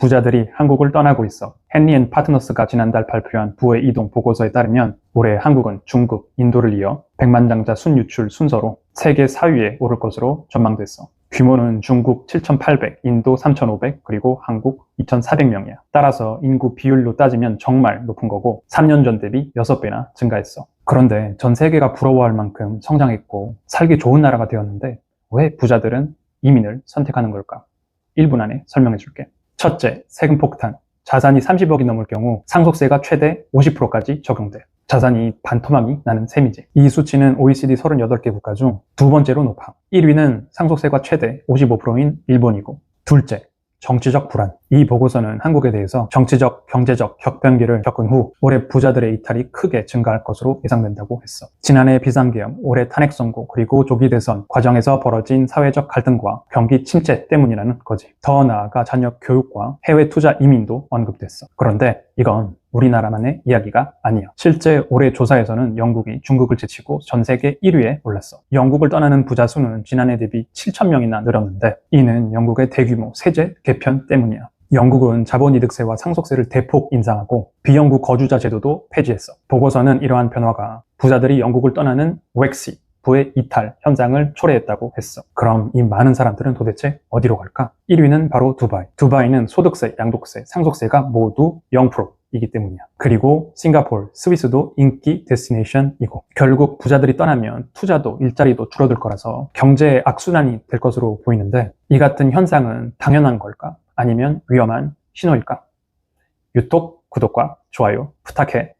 부자들이 한국을 떠나고 있어. 헨리 앤 파트너스가 지난달 발표한 부의 이동 보고서에 따르면 올해 한국은 중국, 인도를 이어 백만장자 순유출 순서로 세계 4위에 오를 것으로 전망됐어. 규모는 중국 7,800, 인도 3,500, 그리고 한국 2,400명이야. 따라서 인구 비율로 따지면 정말 높은 거고 3년 전 대비 6배나 증가했어. 그런데 전 세계가 부러워할 만큼 성장했고 살기 좋은 나라가 되었는데 왜 부자들은 이민을 선택하는 걸까? 1분 안에 설명해 줄게. 첫째, 세금 폭탄. 자산이 30억이 넘을 경우 상속세가 최대 50%까지 적용돼. 자산이 반토막이 나는 셈이지. 이 수치는 OECD 38개 국가 중 두 번째로 높아. 1위는 상속세가 최대 55%인 일본이고, 둘째, 정치적 불안. 이 보고서는 한국에 대해서 정치적, 경제적 격변기를 겪은 후 올해 부자들의 이탈이 크게 증가할 것으로 예상된다고 했어. 지난해 비상계엄, 올해 탄핵 선고, 그리고 조기 대선 과정에서 벌어진 사회적 갈등과 경기 침체 때문이라는 거지. 더 나아가 자녀 교육과 해외 투자 이민도 언급됐어. 그런데 이건 우리나라만의 이야기가 아니야. 실제 올해 조사에서는 영국이 중국을 제치고 전 세계 1위에 올랐어. 영국을 떠나는 부자 수는 지난해 대비 7천명이나 늘었는데 이는 영국의 대규모 세제 개편 때문이야. 영국은 자본이득세와 상속세를 대폭 인상하고 비영국 거주자 제도도 폐지했어. 보고서는 이러한 변화가 부자들이 영국을 떠나는 웩시, 부의 이탈 현상을 초래했다고 했어. 그럼 이 많은 사람들은 도대체 어디로 갈까? 1위는 바로 두바이. 두바이는 소득세, 양도세, 상속세가 모두 0%. 이기 때문이야. 그리고 싱가포르, 스위스도 인기 데스티네이션이고 결국 부자들이 떠나면 투자도 일자리도 줄어들 거라서 경제의 악순환이 될 것으로 보이는데 이 같은 현상은 당연한 걸까? 아니면 위험한 신호일까? 유튜브 구독과 좋아요 부탁해.